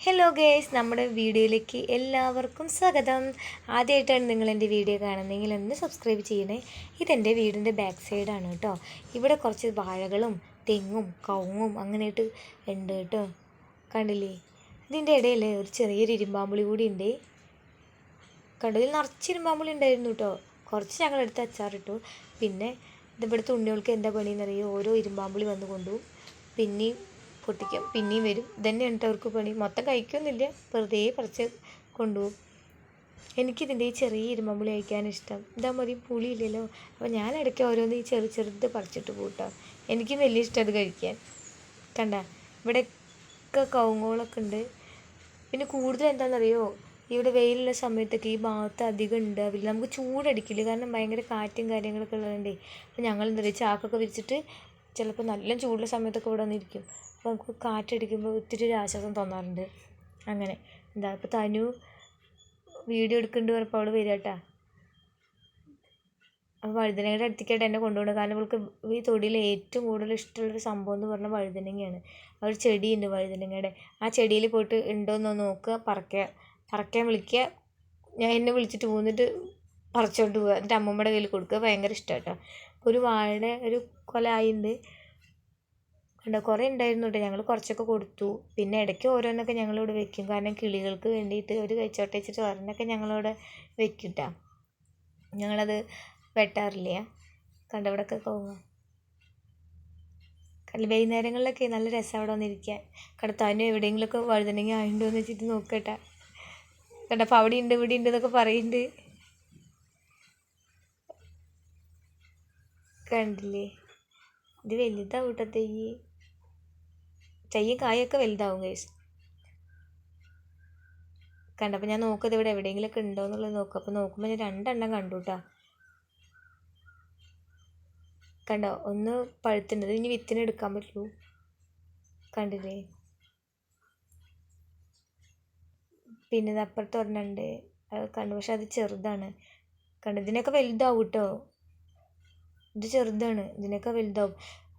Hello guys നമ്മുടെ വീഡിയോയിലേക്ക് എല്ലാവർക്കും സ്വാഗതം. ആദ്യമായിട്ടാണ് നിങ്ങൾ എന്റെ വീഡിയോ കാണുന്നതെങ്കിൽ ഒന്ന് സബ്സ്ക്രൈബ് ചെയ്യണേ. ഇതെന്റെ വീടിന്റെ ബാക്ക് സൈഡാണ് കേട്ടോ. ഇവിടെ കുറച്ച് വാഴകളും തെങ്ങും കവുങ്ങും അങ്ങനെയായിട്ട് ഉണ്ട് കേട്ടോ. കണ്ടില്ലേ? ഇതിന്റെ ഇടയിൽ ഒരു ചെറിയൊരു ഇരുമ്പാമ്പുളി കൂടി ഉണ്ട്. കണ്ടു? ഇതിൽ നിറച്ച് ഇരുമ്പാമ്പുളി ഉണ്ടായിരുന്നു കേട്ടോ. കുറച്ച് ഞങ്ങളെടുത്ത് അച്ചാറിട്ടു പിന്നെ ഇതിവിടുത്തെ ഉണ്ണികൾക്ക് എന്താ പണിയെന്നറിയോ? ഓരോ ഇരുമ്പാമ്പുളി വന്ന് കൊണ്ടു പിന്നെയും പൊട്ടിക്കും. പിന്നെയും വരും. ഇതന്നെ എന്നിട്ട് അവർക്ക് പണി. മൊത്തം കഴിക്കൊന്നുമില്ല വെറുതെ പറിച്ച് കൊണ്ടുപോകും. എനിക്കിതിന്റെ ഈ ചെറിയ ഇരുമ്പുളി അയക്കാൻ ഇഷ്ടം. മതി പുളിയില്ലല്ലോ അപ്പോൾ ഞാൻ ഇടയ്ക്ക് ഓരോന്ന് ഈ ചെറു ചെറുത് പറിച്ചിട്ട് പോട്ടോ എനിക്ക് വലിയ ഇഷ്ടം അത് കഴിക്കാൻ. കണ്ട? ഇവിടെയൊക്കെ കവുങ്ങോളൊക്കെ ഉണ്ട്. പിന്നെ കൂടുതൽ എന്താണെന്നറിയോ? ഇവിടെ വെയിലുള്ള സമയത്തൊക്കെ ഈ ഭാഗത്ത് അധികം ഉണ്ടാവില്ല. നമുക്ക് ചൂടടിക്കില്ല. കാരണം ഭയങ്കര കാറ്റും കാര്യങ്ങളൊക്കെ ഉള്ളതുകൊണ്ടേ. അപ്പോൾ ഞങ്ങൾ എന്താ പറയുക ചാക്കൊക്കെ വിരിച്ചിട്ട് ചിലപ്പോൾ നല്ല ചൂടുള്ള സമയത്തൊക്കെ ഇവിടെ വന്നിരിക്കും. അപ്പോൾ നമുക്ക് കാറ്റടിക്കുമ്പോൾ ഒത്തിരി ഒരു ആശ്വാസം തോന്നാറുണ്ട്. അങ്ങനെ. എന്താ ഇപ്പോൾ തനു വീഡിയോ എടുക്കുന്നുണ്ട് പറഞ്ഞപ്പോൾ അവൾ വരിക കേട്ടാ അപ്പോൾ വഴുതനങ്ങയുടെ അടുത്തേക്കായിട്ട് എന്നെ കൊണ്ടുപോകണം. കാരണം അവൾക്ക് ഈ തൊടിയിൽ ഏറ്റവും കൂടുതൽ ഇഷ്ടമുള്ളൊരു സംഭവം എന്ന് പറഞ്ഞാൽ വഴുതനങ്ങയാണ്. ഒരു ചെടിയുണ്ട് വഴുതനങ്ങയുടെ. ആ ചെടിയിൽ പോയിട്ട് ഉണ്ടോ എന്ന് നോക്കുക പറക്കുക. പറക്കാൻ വിളിക്കുക. ഞാൻ എന്നെ വിളിച്ചിട്ട് പോന്നിട്ട് പറിച്ചോണ്ട് പോവുക എന്നിട്ട് അമ്മമ്മയുടെ കയ്യിൽ കൊടുക്കുക ഭയങ്കര ഇഷ്ടമാണ് കേട്ടോ ഒരു വാഴയുടെ ഒരു കൊല ആയിട്ടുണ്ട് കണ്ടോ? കുറേ ഉണ്ടായിരുന്നു കേട്ടോ ഞങ്ങൾ കുറച്ചൊക്കെ കൊടുത്തു. പിന്നെ ഇടയ്ക്ക് ഓരോന്നൊക്കെ ഞങ്ങളിവിടെ വെക്കും. കാരണം കിളികൾക്ക് വേണ്ടിയിട്ട് ഒരു കഴിച്ചോട്ടെ വെച്ചിട്ട് ഒരെണ്ണമൊക്കെ ഞങ്ങളിവിടെ വെക്കും കേട്ടോ ഞങ്ങളത് വെട്ടാറില്ല? കണ്ട? ഇവിടെയൊക്കെ പോകുക വൈകുന്നേരങ്ങളിലൊക്കെ നല്ല രസം അവിടെ വന്നിരിക്കാൻ. കടത്താനും എവിടെയെങ്കിലുമൊക്കെ വഴുതണെങ്കിൽ ആയിട്ടുണ്ടോ എന്ന് വെച്ചിട്ട് നോക്കട്ടെ. കണ്ടപ്പോൾ അവിടെ ഉണ്ട് ഇവിടെ ഉണ്ട് എന്നൊക്കെ പറയുന്നുണ്ട് കണ്ടില്ലേ? ഇത് വലുതാവും കേട്ടോ തെയ്യ് തെയ്യും കായൊക്കെ വലുതാവും ഗൈസ് കണ്ടപ്പോൾ ഞാൻ നോക്കത് ഇവിടെ എവിടെയെങ്കിലുമൊക്കെ ഉണ്ടോ എന്നുള്ളത് നോക്കാം അപ്പോൾ നോക്കുമ്പോൾ ഞാൻ രണ്ടെണ്ണം കണ്ടു കേട്ടോ കണ്ടോ? ഒന്ന് പഴുത്തുണ്ട് ഇനി വിത്തിന് എടുക്കാൻ പറ്റുള്ളൂ. കണ്ടില്ലേ? പിന്നെ ഇത് അപ്പുറത്ത് ഒരെണ്ണമുണ്ട് അത് കണ്ടു. പക്ഷെ അത് ചെറുതാണ്. കണ്ടു? ഇതിനൊക്കെ വലുതാവും കേട്ടോ ഇത് ചെറുതാണ് ഇതിനൊക്കെ വലുതാവും.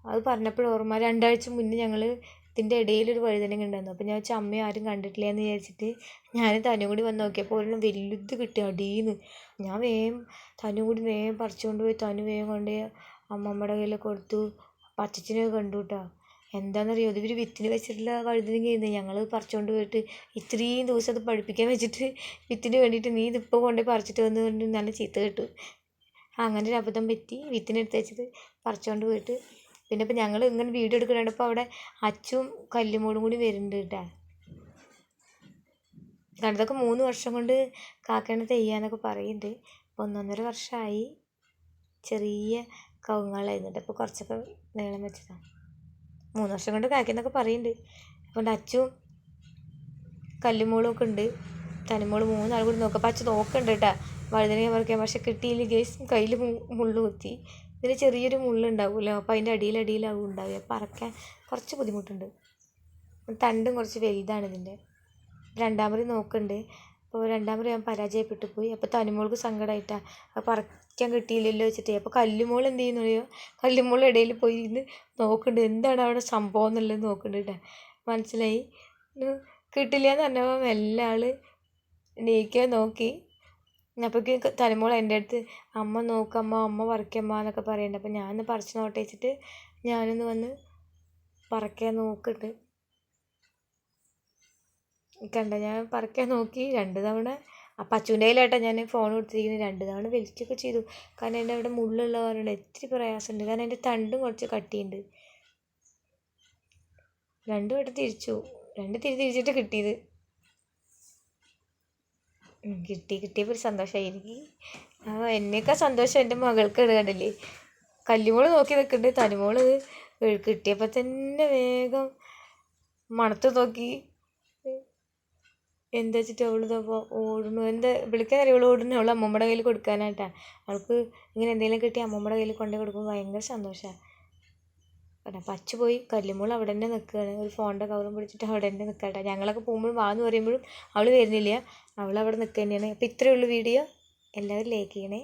അത് പറഞ്ഞപ്പോൾ ഓർമ്മ രണ്ടാഴ്ച മുന്നേ ഞങ്ങൾ ഇതിന്റെ ഇടയിൽ ഒരു വഴുതനങ്ങ ഉണ്ടായിരുന്നു. അപ്പോൾ ഞാൻ വെച്ചാൽ അമ്മയും ആരും കണ്ടിട്ടില്ല എന്ന് വിചാരിച്ചിട്ട് ഞാൻ തനു കൂടി വന്ന് നോക്കിയപ്പോൾ ഒരെണ്ണം വലുത് കിട്ടി അടിയിന്ന് ഞാൻ വേഗം തനു കൂടി വേഗം പറിച്ചുകൊണ്ട് പോയി തനു വേഗം കൊണ്ട് അമ്മമ്മയുടെ കയ്യിൽ കൊടുത്തു. പച്ചച്ചിനെ കണ്ടു കേട്ടോ എന്താണെന്നറിയോ ഇവർ വിത്തിന് വെച്ചിട്ടുള്ള വഴുതനങ്ങയായിരുന്നു. ഞങ്ങൾ പറിച്ചുകൊണ്ട് പോയിട്ട് ഇത്രയും ദിവസം അത് പഴുപ്പിക്കാൻ വെച്ചിട്ട് വിത്തിന് വേണ്ടിയിട്ട് നീ ഇതിപ്പോൾ കൊണ്ടുപോയി പറിച്ചിട്ട് വന്നു കൊണ്ട് നല്ല ചീത്ത കിട്ടു. അങ്ങനെ ഒരു അബദ്ധം പറ്റി വിത്തിനെടുത്ത് വെച്ചത് പറിച്ചുകൊണ്ട് പോയിട്ട്. പിന്നെ ഇപ്പം ഞങ്ങൾ ഇങ്ങനെ വീഡിയോ എടുക്കുന്നുണ്ട് അപ്പോൾ അവിടെ അച്ചും കല്ലുമോളും കൂടി വരുന്നുണ്ട് കേട്ടോ. കണ്ടതൊക്കെ മൂന്ന് വർഷം കൊണ്ട് കാക്കേനെ തെയ്യാന്നൊക്കെ പറയുന്നുണ്ട് അപ്പോൾ ഒന്നൊന്നര വർഷമായി ചെറിയ കവുങ്ങളായിരുന്നുണ്ട് അപ്പോൾ കുറച്ചൊക്കെ നീളം വെച്ചതാണ് മൂന്ന് വർഷം കൊണ്ട് കാക്കേന്നൊക്കെ പറയുന്നുണ്ട് അതുകൊണ്ട് അച്ചും കല്ലുമോളും ഒക്കെ ഉണ്ട്. തനിമോൾ മൂന്നാൾ കൂടി നോക്കാം അപ്പം അച്ഛൻ നോക്കുന്നുണ്ട് കേട്ടോ വഴുതനങ്ങ പറിക്കാൻ. പക്ഷെ കിട്ടിയില്ല ഗേസ്. കയ്യിൽ മുള്ളു കുത്തി. ഇതിന് ചെറിയൊരു മുള്ളുണ്ടാവുമല്ലോ അപ്പോൾ അതിന്റെ അടിയിലടിയിലാവും ഉണ്ടാവുക. പറക്കാൻ കുറച്ച് ബുദ്ധിമുട്ടുണ്ട്. തണ്ടും കുറച്ച് വലുതാണ് ഇതിന്റെ രണ്ടാമത് നോക്കുന്നുണ്ട് അപ്പോൾ രണ്ടാമത് ഞാൻ പരാജയപ്പെട്ടു പോയി. അപ്പോൾ തനിമോൾക്ക് സങ്കടമായിട്ടാണ് അപ്പോൾ പറിക്കാൻ കിട്ടിയില്ലല്ലോ വെച്ചിട്ട്. അപ്പോൾ കല്ലുമോൾ എന്ത് ചെയ്യുന്നു അറിയോ? കല്ലുമോൾ ഇടയിൽ പോയി ഇരുന്ന് നോക്കുന്നുണ്ട് എന്താണ് അവിടെ സംഭവം എന്നുള്ളത് നോക്കുന്നുണ്ട് മനസ്സിലായി? കിട്ടില്ല എന്ന് പറഞ്ഞപ്പോൾ മെല്ലെ ആൾ നീക്കാൻ നോക്കി. അപ്പോഴേക്കും തലമുറ എന്റെ അടുത്ത് അമ്മ നോക്കമ്മ അമ്മ പറിക്കമ്മ എന്നൊക്കെ പറയുന്നുണ്ട് അപ്പോൾ ഞാനൊന്ന് പറിച്ച് നോട്ടെ വെച്ചിട്ട് ഞാനൊന്ന് വന്ന് പറിക്കാൻ നോക്കിട്ട് കണ്ട? ഞാൻ പറിക്കാൻ നോക്കി രണ്ട് തവണ. ആ പച്ചുവിന്റെ കയ്യിലായിട്ടാ ഞാൻ ഫോൺ കൊടുത്തിരിക്കുന്നത് രണ്ട് തവണ വലിക്കുകയൊക്കെ ചെയ്തു. കാരണം എന്റെ അവിടെ മുള്ളുള്ള കാരണം ഇത്തിരി പ്രയാസമുണ്ട്. കാരണം എന്റെ തണ്ടും കുറച്ച് കട്ടിയുണ്ട്. രണ്ടു വട്ടം തിരിച്ചു. രണ്ട് തിരി തിരിച്ചിട്ട് കിട്ടിയത്. കിട്ടി കിട്ടിയപ്പോൾ ഒരു സന്തോഷമായി എനിക്ക് ആ എന്നേക്കാൾ സന്തോഷം എന്റെ മകൾക്ക് കണ്ടില്ലേ? കല്ലുമോൾ നോക്കി നിൽക്കുന്നുണ്ട് തനിമോൾ കിട്ടിയപ്പോൾ തന്നെ വേഗം മണത്ത് നോക്കി. എന്താ വെച്ചിട്ട് അവൾ ഇതപ്പോൾ ഓടുന്നു? എന്താ വിളിക്കാൻ അറിയാം? ഓടുന്നു അവൾ അമ്മമ്മയുടെ കയ്യിൽ കൊടുക്കാനായിട്ടാണ്. അവൾക്ക് ഇങ്ങനെ എന്തെങ്കിലും കിട്ടി അമ്മമ്മയുടെ കയ്യിൽ കൊണ്ടു കൊടുക്കുമ്പോൾ ഭയങ്കര സന്തോഷമാണ് പിന്നെ പച്ച പോയി കല്ലുമ്പോൾ അവിടെ തന്നെ നിൽക്കുകയാണ് ഒരു ഫോണിന്റെ കവറും പിടിച്ചിട്ട് അവിടെ തന്നെ നിൽക്കട്ടെ ഞങ്ങളൊക്കെ പോകുമ്പോഴും വാന്ന് പറയുമ്പോഴും അവൾ വരുന്നില്ല. അവൾ അവിടെ നിൽക്കുക തന്നെയാണ് അപ്പോൾ ഇത്രയേ ഉള്ളൂ വീഡിയോ. എല്ലാവരും ലൈക്ക് ചെയ്യണേ.